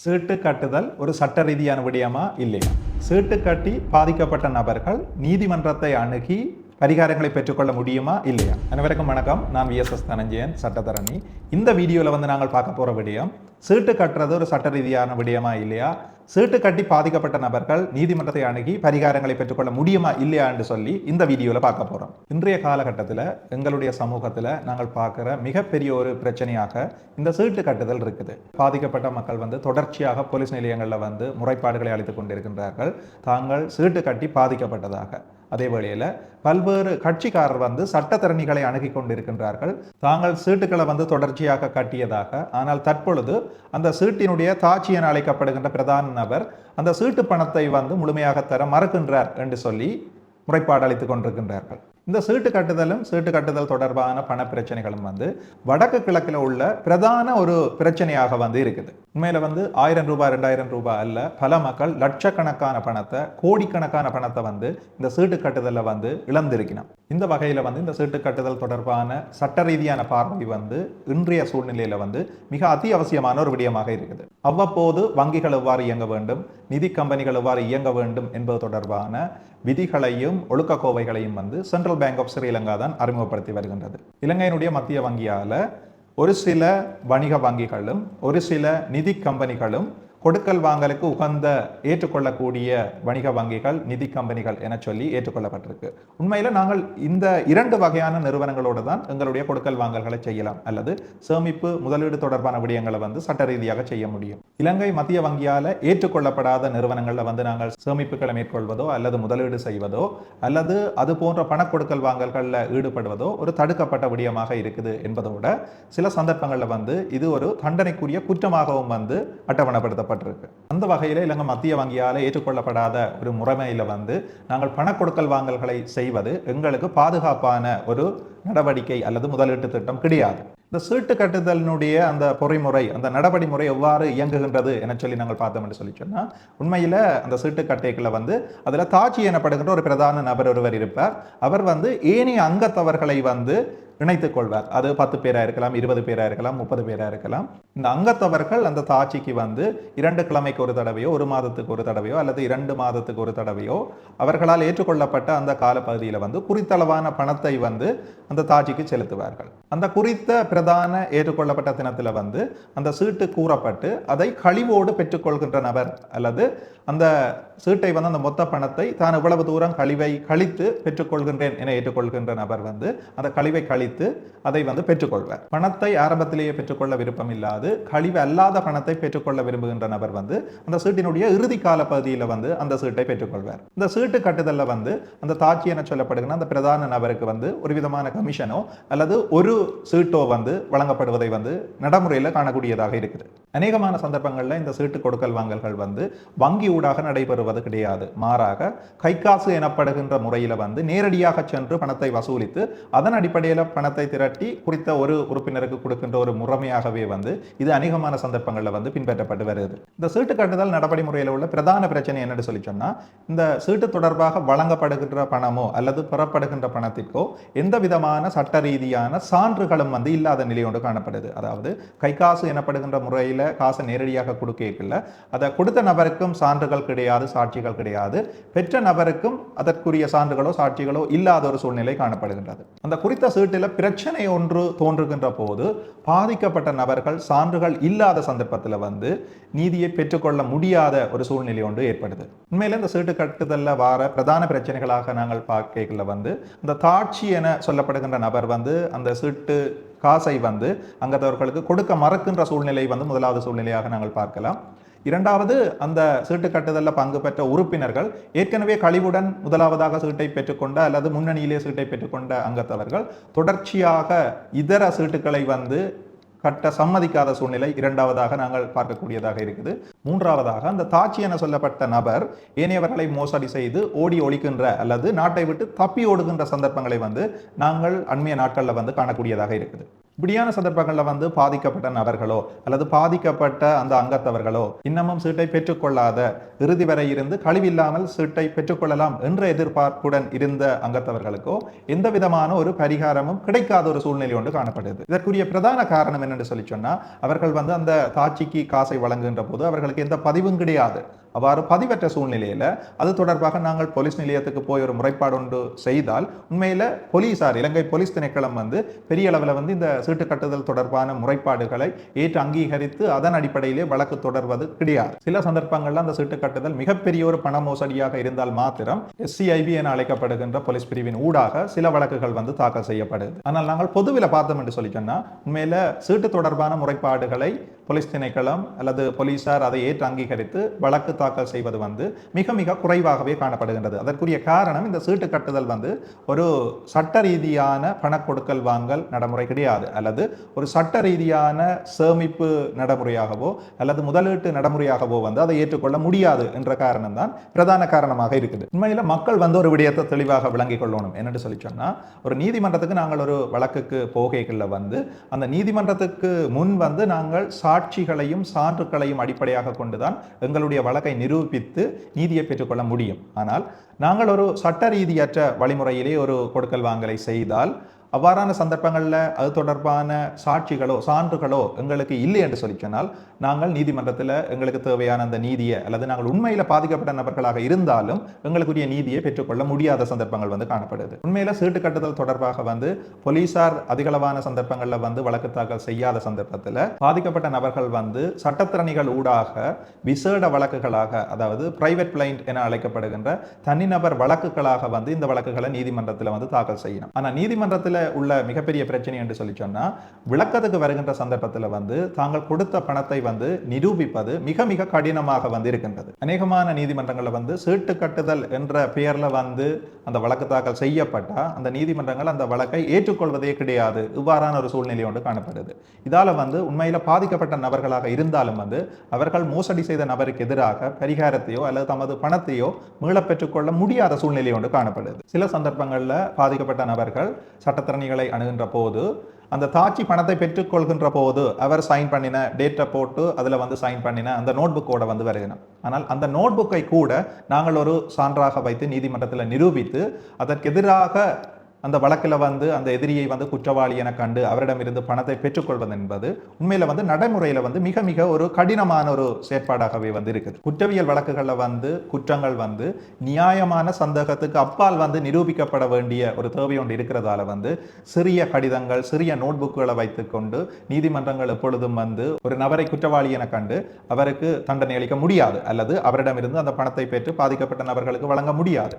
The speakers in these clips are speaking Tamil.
சீட்டு கட்டுதல் ஒரு சட்ட ரீதியான விடயமா இல்லையா. சீட்டு கட்டி பாதிக்கப்பட்ட நபர்கள் நீதிமன்றத்தை அணுகி பரிகாரங்களை பெற்றுக்கொள்ள முடியுமா? இல்லையா. அனைவருக்கும் வணக்கம். நான் விஎஸ்எஸ் தனஞ்சயன் சட்டத்தரணி. இந்த வீடியோவில் வந்து நாங்கள் பார்க்க போகிற விடயம் சீட்டு கட்டுறது ஒரு சட்ட ரீதியான விடயமா இல்லையா. சீட்டு கட்டி பாதிக்கப்பட்ட நபர்கள் நீதிமன்றத்தை அணுகி பரிகாரங்களை பெற்றுக்கொள்ள முடியுமா இல்லையா என்று சொல்லி இந்த வீடியோவில் பார்க்க போகிறோம் இன்றைய காலகட்டத்தில் எங்களுடைய சமூகத்தில் நாங்கள் பார்க்குற மிகப்பெரிய ஒரு பிரச்சனையாக இந்த சீட்டு கட்டுதல் இருக்குது. பாதிக்கப்பட்ட மக்கள் வந்து தொடர்ச்சியாக போலீஸ் நிலையங்களில் வந்து முறைப்பாடுகளை அளித்துக் கொண்டிருக்கின்றார்கள். தாங்கள் சீட்டு கட்டி பாதிக்கப்பட்டதாக. அதே வேளையில் பல்வேறு கட்சிக்காரர் வந்து சட்டத்தரணிகளை அணுகி கொண்டிருக்கின்றார்கள். தாங்கள் சீட்டுகளை வந்து தொடர்ச்சியாக கட்டியதாக. ஆனால் தற்பொழுது அந்த சீட்டினுடைய தாட்சி என அழைக்கப்படுகின்ற பிரதான நபர் அந்த சீட்டு பணத்தை வந்து முழுமையாக தர மறுக்கின்றார் என்று சொல்லி முறைப்பாடு அளித்துக் கொண்டிருக்கின்றார்கள். இந்த சீட்டு கட்டுதலும் சீட்டு கட்டுதல் தொடர்பான பண பிரச்சனைகளும் வந்து வடக்கு கிழக்கில் உள்ள பிரதான ஒரு பிரச்சனையாக வந்து இருக்குது. உண்மையில் வந்து ஆயிரம் ரூபாய் ரெண்டாயிரம் ரூபாய் அல்ல பல மக்கள் லட்சக்கணக்கான பணத்தை கோடிக்கணக்கான பணத்தை வந்து இந்த சீட்டு கட்டுதலில் வந்து இழந்திருக்கணும் இந்த வகையில் வந்து இந்த சீட்டு கட்டுதல் தொடர்பான சட்ட ரீதியான பார்வை வந்து இன்றைய சூழ்நிலையில் வந்து மிக அத்தியாவசியமான ஒரு விடயமாக இருக்குது. அவ்வப்போது வங்கிகள் எவ்வாறு இயங்க வேண்டும் நிதி கம்பெனிகள் எவ்வாறு இயங்க வேண்டும் என்பது தொடர்பான விதிகளையும் ஒழுக்கக்கோவைகளையும் வந்து சென்ட்ரல் பேங்க் ஆஃப் ஸ்ரீலங்கா தான் அறிமுகப்படுத்தி வருகின்றது. இலங்கையினுடைய மத்திய வங்கியால் ஒரு சில வணிக வங்கிகளும் ஒரு சில நிதி கம்பெனிகளும் கொடுக்கல் வாங்கலுக்கு உகந்த ஏற்றுக்கொள்ளக்கூடிய வணிக வங்கிகள் நிதி கம்பெனிகள் என சொல்லி ஏற்றுக்கொள்ளப்பட்டிருக்கு. உண்மையில் நாங்கள் இந்த இரண்டு வகையான நிறுவனங்களோடு தான் எங்களுடைய கொடுக்கல் வாங்கல்களை செய்யலாம். அல்லது சேமிப்பு முதலீடு தொடர்பான விடயங்களை வந்து சட்ட ரீதியாக செய்ய முடியும். இலங்கை மத்திய வங்கியால் ஏற்றுக்கொள்ளப்படாத நிறுவனங்களில் வந்து நாங்கள் சேமிப்புகளை மேற்கொள்வதோ அல்லது முதலீடு செய்வதோ அல்லது அது போன்ற பண கொடுக்கல் வாங்கல்களில் ஈடுபடுவதோ ஒரு தடுக்கப்பட்ட விடயமாக இருக்குது என்பதோட சில சந்தர்ப்பங்களில் வந்து இது ஒரு தண்டனைக்குரிய குற்றமாகவும் வந்து அட்டவணைப்படுத்தப்பட்டிருக்கு அந்த வகையில் இலங்கை மத்திய வங்கியால் ஏற்றுக்கொள்ளப்படாத ஒரு முறைமையில் வந்து நாங்கள் பண கொடுக்கல் வாங்கல்களை செய்வது எங்களுக்கு பாதுகாப்பான ஒரு நடவடிக்கை அல்லது முதலீட்டு திட்டம் கிடையாது. இந்த சீட்டு கட்டுதலினுடைய அந்த பொறிமுறை அந்த நடவடிமுறை எவ்வாறு இயங்குகின்றது என சொல்லி நாங்கள் பார்த்தோம் என்று சொல்லி சொன்னால் உண்மையில் அந்த சீட்டு கட்டைகளை வந்து அதில் தாட்சி எனப்படுகின்ற ஒரு பிரதான நபர் ஒருவர் இருப்பார். அவர் வந்து ஏனைய அங்கத்தவர்களை வந்து இணைத்துக் கொள்வார். அது பத்து பேராக இருக்கலாம் இருபது பேராக இருக்கலாம் முப்பது பேராக இருக்கலாம். இந்த அங்கத்தவர்கள் அந்த தாட்சிக்கு வந்து இரண்டு கிழமைக்கு ஒரு தடவையோ ஒரு மாதத்துக்கு ஒரு தடவையோ அல்லது இரண்டு மாதத்துக்கு ஒரு தடவையோ அவர்களால் ஏற்றுக்கொள்ளப்பட்ட அந்த காலப்பகுதியில் வந்து குறித்தளவான பணத்தை வந்து அந்த தாட்சிக்கு செலுத்துவார்கள். அந்த குறித்த பிரதான ஏற்றுக்கொள்ளப்பட்ட தினத்தில் வந்து அந்த சீட்டு கூறப்பட்டு அதை கழிவோடு பெற்றுக்கொள்கின்ற நபர் அல்லது அந்த சீட்டை வந்து அந்த மொத்த பணத்தை தான் இவ்வளவு தூரம் கழிவை கழித்து பெற்றுக்கொள்கின்றேன் என ஏற்றுக்கொள்கின்ற நபர் வந்து அந்த கழிவை கழித்து அதை வந்து பெற்றுக்கொள்வார். பணத்தை ஆரம்பத்திலேயே பெற்றுக்கொள்ள விருப்பம் இல்லாது கழிவு அல்லாத பணத்தை பெற்றுக்கொள்ள விரும்புகின்ற நபர் வந்து அந்த சீட்டினுடைய இறுதி கால பகுதியில் வந்து அந்த சீட்டை பெற்றுக்கொள்வார். இந்த சீட்டு கட்டுதலில் வந்து அந்த தாட்சி என சொல்லப்படுகிற அந்த பிரதான நபருக்கு வந்து ஒரு விதமான கமிஷனோ அல்லது ஒரு சீட்டோ வந்து வழங்கப்படுவதை வந்து நடைமுறையில் காணக்கூடியதாக இருக்குது. அநேகமான சந்தர்ப்பங்களில் இந்த சீட்டு கொடுக்கல் வாங்கல்கள் வந்து வங்கி ஊடாக நடைபெறுவது கிடையாது. மாறாக கைக்காசு எனப்படுகின்ற முறையில் வந்து நேரடியாக சென்று பணத்தை வசூலித்து அதன் அடிப்படையில் பணத்தை திரட்டி குறித்த ஒரு உறுப்பினருக்கு கொடுக்கின்ற ஒரு முறைமையாகவே வந்து இது அநேகமான சந்தர்ப்பங்களில் வந்து பின்பற்றப்பட்டு வருகிறது. இந்த சீட்டு கட்டுதல் நடவடி முறையில் உள்ள பிரதான பிரச்சனை என்னன்னு சொல்லி சொன்னால் இந்த சீட்டு தொடர்பாக வழங்கப்படுகின்ற பணமோ அல்லது பெறப்படுகின்ற பணத்திற்கோ எந்த விதமான சட்ட ரீதியான சான்றுகளும் வந்து இல்லாத நிலையோடு காணப்படுது. அதாவது கை காசு எனப்படுகின்ற முறையில் காசை நேரடியாக கொடுக்கல அதை கொடுத்த நபருக்கும் சான்றுகள் கிடையாது சாட்சிகள் கிடையாது. பெற்ற நபருக்கும் அதற்குரிய சான்றுகளோ சாட்சிகளோ இல்லாத ஒரு சூழ்நிலை காணப்படுகின்றது. அந்த குறித்த சீட்டில் பிரச்சனை ஒன்று தோன்றுகின்ற போது பாதிக்கப்பட்ட நபர்கள் சான்றுகள் இல்லாத சந்தர்ப்பத்தில் வந்து நீதியை பெற்றுக்கொள்ள முடியாத ஒரு சூழ்நிலை ஒன்று ஏற்படுது. உண்மையில் இந்த சீட்டு கட்டுதல்ல வார பிரதான பிரச்சனைகளாக நாங்கள் பார்க்கல வந்து இந்த தாட்சி என சொல்லப்படுகின்ற நபர் வந்து அந்த சீட்டு காசை வந்து அங்கத்தவர்களுக்கு கொடுக்க மறக்கின்ற சூழ்நிலை வந்து முதலாவது சூழ்நிலையாக நாங்கள் பார்க்கலாம். இரண்டாவது அந்த சீட்டு கட்டுதலில் பங்கு பெற்ற உறுப்பினர்கள் ஏற்கனவே கழிவுடன் முதலாவதாக சீட்டை பெற்றுக்கொண்ட அல்லது முன்னணியிலே சீட்டை பெற்றுக்கொண்ட அங்கத்தவர்கள் தொடர்ச்சியாக இதர சீட்டுகளை வந்து கட்ட சம்மதிக்காத சூழ்நிலை இரண்டாவதாக நாங்கள் பார்க்கக்கூடியதாக இருக்குது. மூன்றாவதாக அந்த தாட்சி என சொல்லப்பட்ட நபர் ஏனையவர்களை மோசடி செய்து ஓடி ஒழிக்கின்ற அல்லது நாட்டை விட்டு தப்பி ஓடுகின்ற சந்தர்ப்பங்களை வந்து நாங்கள் அண்மைய நாட்களில் வந்து காணக்கூடியதாக இருக்குது. இப்படியான சந்தர்ப்பங்களில் வந்து பாதிக்கப்பட்ட நபர்களோ அல்லது பாதிக்கப்பட்ட அந்த அங்கத்தவர்களோ இன்னமும் சீட்டை பெற்றுக்கொள்ளாத இறுதி வரை இருந்து கழிவில்லாமல் சீட்டை பெற்றுக்கொள்ளலாம் என்ற எதிர்பார்ப்புடன் இருந்த அங்கத்தவர்களுக்கோ எந்த விதமான ஒரு பரிகாரமும் கிடைக்காத ஒரு சூழ்நிலை ஒன்று காணப்படுது இதற்குரிய பிரதான காரணம் என்னென்று சொல்லி சொன்னால் அவர்கள் வந்து அந்த தாட்சிக்கு காசை வழங்குகின்ற போது அவர்களுக்கு எந்த பதிவும் கிடையாது. அவ்வாறு பதிவற்ற சூழ்நிலையில் அது தொடர்பாக நாங்கள் போலீஸ் நிலையத்துக்கு போய் ஒரு முறைப்பாடு ஒன்று செய்தால் உண்மையில் போலீசார் இலங்கை போலீஸ் திணைக்களம் வந்து பெரிய அளவில் வந்து இந்த சீட்டு கட்டுதல் தொடர்பான முறைப்பாடுகளை ஏற்று அங்கீகரித்து அதன் அடிப்படையிலே வழக்கு தொடர்வது கிடையாது. சில சந்தர்ப்பங்களில் அந்த சீட்டு கட்டுதல் மிகப்பெரிய ஒரு பண மோசடியாக இருந்தால் மாத்திரம் எஸ்சிஐபி என அழைக்கப்படுகின்ற போலீஸ் பிரிவின் ஊடாக சில வழக்குகள் வந்து தாக்கல் செய்யப்படுது. ஆனால் நாங்கள் பொதுவில் பார்த்தோம் என்று சொல்லி உண்மையில் சீட்டு தொடர்பான முறைப்பாடுகளை போலீஸ் திணைக்களம் அல்லது போலீசார் அதை ஏற்று அங்கீகரித்து வழக்கு தாக்கல் செய்வது வந்து மிக மிக குறைவாகவே காணப்படுகின்றது. அதற்குரிய காரணம் இந்த சீட்டு கட்டுதல் வந்து ஒரு சட்ட ரீதியான பண கொடுக்கல் வாங்கல் நடைமுறை கிடையாது. அல்லது ஒரு சட்ட ரீதியான சேமிப்பு நடைமுறையாகவோ அல்லது முதலீட்டு நடைமுறையாகவோ வந்து அதை ஏற்றுக்கொள்ள முடியாது என்ற காரணம் தான் பிரதான காரணமாக இருக்குது. உண்மையில் மக்கள் வந்து ஒரு விடயத்தை தெளிவாக விளங்கிக் கொள்ளணும். என்னென்னு சொல்லி சொன்னால் ஒரு நீதிமன்றத்துக்கு நாங்கள் ஒரு வழக்குக்கு போகைகளில் வந்து அந்த நீதிமன்றத்துக்கு முன் வந்து நாங்கள் சாட்சிகளையும் சான்றுகளையும் அடிப்படையாக கொண்டுதான் எங்களுடைய வழக்கை நிரூபித்து நீதியை பெற்றுக்கொள்ள முடியும். ஆனால் நாங்கள் ஒரு சட்ட ரீதியற்ற வழிமுறையிலே ஒரு கொடுக்கல் வாங்கலை செய்தால் அவ்வாறான சந்தர்ப்பங்களில் அது தொடர்பான சாட்சிகளோ சான்றுகளோ எங்களுக்கு இல்லை என்று சொல்லி சொன்னால் நாங்கள் நீதிமன்றத்தில் எங்களுக்கு தேவையான அந்த நீதியை அல்லது நாங்கள் உண்மையில் பாதிக்கப்பட்ட நபர்களாக இருந்தாலும் எங்களுக்குரிய நீதியை பெற்றுக்கொள்ள முடியாத சந்தர்ப்பங்கள் வந்து காணப்படுது. உண்மையில சீட்டு கட்டுதல் தொடர்பாக வந்து போலீசார் அதிகளவான சந்தர்ப்பங்களில் வந்து வழக்கு தாக்கல் செய்யாத சந்தர்ப்பத்தில் பாதிக்கப்பட்ட நபர்கள் வந்து சட்டத்திறனிகள் ஊடாக விசேட வழக்குகளாக அதாவது பிரைவேட் பிளைண்ட் என அழைக்கப்படுகின்ற தனிநபர் வழக்குகளாக வந்து இந்த வழக்குகளை நீதிமன்றத்தில் வந்து தாக்கல் செய்யணும். ஆனால் நீதிமன்றத்தில் உள்ள மிகப்பெரிய பிரச்சனை என்று சொல்லி சொன்னால் விளக்கத்துக்கு வருகின்ற சந்தர்ப்பத்தில் வந்து தாங்கள் கொடுத்த பணத்தை வந்து நிரூபிப்பது மிக மிக கடினமாக வந்து இருக்கின்றது அநேகமான நீதிமன்றங்களில் வந்து சீட்டு கட்டுதல் என்ற பெயரில் வந்து அந்த வழக்கு தாக்கல் செய்யப்பட்டால் அந்த நீதிமன்றங்கள் அந்த வழக்கை ஏற்றுக்கொள்வதே கிடையாது. இவ்வாறான ஒரு சூழ்நிலை ஒன்று காணப்படுது. இதால் வந்து உண்மையில் பாதிக்கப்பட்ட நபர்களாக இருந்தாலும் வந்து அவர்கள் மோசடி செய்த நபருக்கு எதிராக பரிகாரத்தையோ அல்லது தமது பணத்தையோ மீளப் பெற்றுக்கொள்ள முடியாத சூழ்நிலை ஒன்று காணப்படுது. சில சந்தர்ப்பங்களில் பாதிக்கப்பட்ட நபர்கள் சட்டத்திறனிகளை அணுகின்ற போது அந்த தாட்சி பணத்தை பெற்றுக்கொள்கின்ற போது அவர் சைன் பண்ணின டேட்டை போட்டு அதில் வந்து சைன் பண்ணின அந்த நோட் புக்கோட வந்து வருகிறோம் ஆனால் அந்த நோட் புக்கை கூட நாங்கள் ஒரு சான்றாக வைத்து நீதிமன்றத்தில் நிரூபித்து அதற்கு எதிராக அந்த வழக்கில் வந்து அந்த எதிரியை வந்து குற்றவாளி என கண்டு அவரிடமிருந்து பணத்தை பெற்றுக்கொள்வது என்பது உண்மையில வந்து நடைமுறையில் வந்து மிக மிக ஒரு கடினமான ஒரு செயற்பாடாகவே வந்து இருக்குது. குற்றவியல் வழக்குகளில் வந்து குற்றங்கள் வந்து நியாயமான சந்தேகத்துக்கு அப்பால் வந்து நிரூபிக்கப்பட வேண்டிய ஒரு தேவை ஒன்று இருக்கிறதால வந்து சிறிய கடிதங்கள் சிறிய நோட்புக்குகளை வைத்துக்கொண்டு நீதிமன்றங்கள் எப்பொழுதும் வந்து ஒரு நபரை குற்றவாளி என கண்டு அவருக்கு தண்டனை அளிக்க முடியாது அல்லது அவரிடமிருந்து அந்த பணத்தை பெற்று பாதிக்கப்பட்ட நபர்களுக்கு வழங்க முடியாது.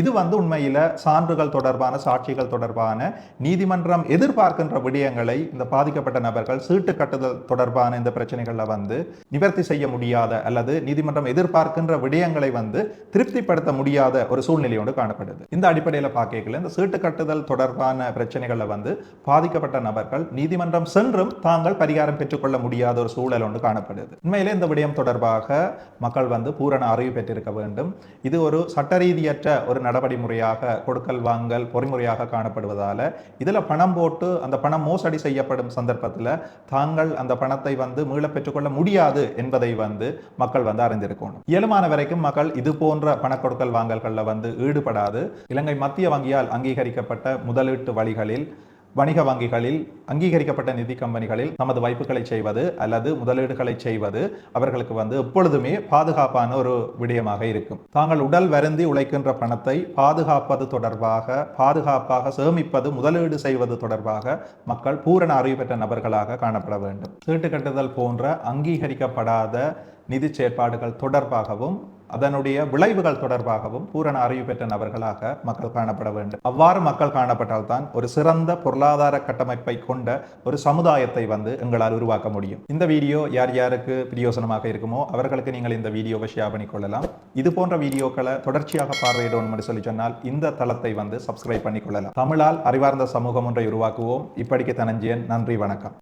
இது வந்து உண்மையில சான்றுகள் தொடர்பான சாட்சிகள் தொடர்பான நீதிமன்றம் எதிர்பார்க்கின்ற விடயங்களை இந்த பாதிக்கப்பட்ட நபர்கள் சீட்டு கட்டுதல் தொடர்பான இந்த பிரச்சனைகளில் வந்து நிவர்த்தி செய்ய முடியாத அல்லது நீதிமன்றம் எதிர்பார்க்கின்ற விடயங்களை வந்து திருப்திப்படுத்த முடியாத ஒரு சூழ்நிலையோடு காணப்படுது. இந்த அடிப்படையில் பார்க்கல இந்த சீட்டு கட்டுதல் தொடர்பான பிரச்சனைகளில் வந்து பாதிக்கப்பட்ட நபர்கள் நீதிமன்றம் சென்றும் தாங்கள் பரிகாரம் பெற்றுக்கொள்ள முடியாத ஒரு சூழல் ஒன்று காணப்படுது. உண்மையிலே இந்த விடயம் தொடர்பாக மக்கள் வந்து பூரண அறிவு பெற்றிருக்க வேண்டும். இது ஒரு சட்டரீதியற்ற ஒரு ஒரு நடவடிமுறையாக கொடுக்கல் வாங்கல் பொறிமுறை பொறிமுறையாக காணப்படுவதால் இதில் பணம் போட்டு அந்த பணம் மோசடி செய்யப்படும் சந்தர்ப்பத்தில் தாங்கள் அந்த பணத்தை வந்து மீள பெற்றுக்கொள்ள முடியாது என்பதை வந்து மக்கள் வந்து அறிந்திருக்கணும். இயலுமான வரைக்கும் மக்கள் இது போன்ற பணக்கொடுக்கல் வாங்கல்களில் வந்து ஈடுபடாது. இலங்கை மத்திய வங்கியால் அங்கீகரிக்கப்பட்ட முதலீட்டு வழிகளில் வணிக வங்கிகளில் அங்கீகரிக்கப்பட்ட நிதி கம்பெனிகளில் நமது வைப்புகளை செய்வது அல்லது முதலீடுகளை செய்வது அவர்களுக்கு வந்து எப்பொழுதுமே பாதுகாப்பான ஒரு விடயமாக இருக்கும். தாங்கள் உடல் வருந்தி உழைக்கின்ற பணத்தை பாதுகாப்பது தொடர்பாக பாதுகாப்பாக சேமிப்பது முதலீடு செய்வது தொடர்பாக மக்கள் பூரண அறிவு பெற்ற நபர்களாக காணப்பட வேண்டும். சீட்டு கட்டுதல் போன்ற அங்கீகரிக்கப்படாத நிதி செயற்பாடுகள் தொடர்பாகவும் அதனுடைய விளைவுகள் தொடர்பாகவும் பூரண அறிவு பெற்ற நபர்களாக மக்கள் காணப்பட வேண்டும். அவ்வாறு மக்கள் காணப்பட்டால்தான் ஒரு சிறந்த பொருளாதார கட்டமைப்பை கொண்ட ஒரு சமுதாயத்தை வந்து எங்களால் உருவாக்க முடியும். இந்த வீடியோ யார் யாருக்கு பிரயோசனமாக இருக்குமோ அவர்களுக்கு நீங்கள் இந்த வீடியோவை ஷேர் பண்ணிக்கொள்ளலாம் இது போன்ற வீடியோக்களை தொடர்ச்சியாக பார்வையிடணும் என்று சொல்லி சொன்னால் இந்த தளத்தை வந்து சப்ஸ்கிரைப் பண்ணிக்கொள்ளலாம் தமிழால் அறிவார்ந்த சமூகம் ஒன்றை உருவாக்குவோம். இப்படிக்கு தனஞ்சியன் நன்றி வணக்கம்.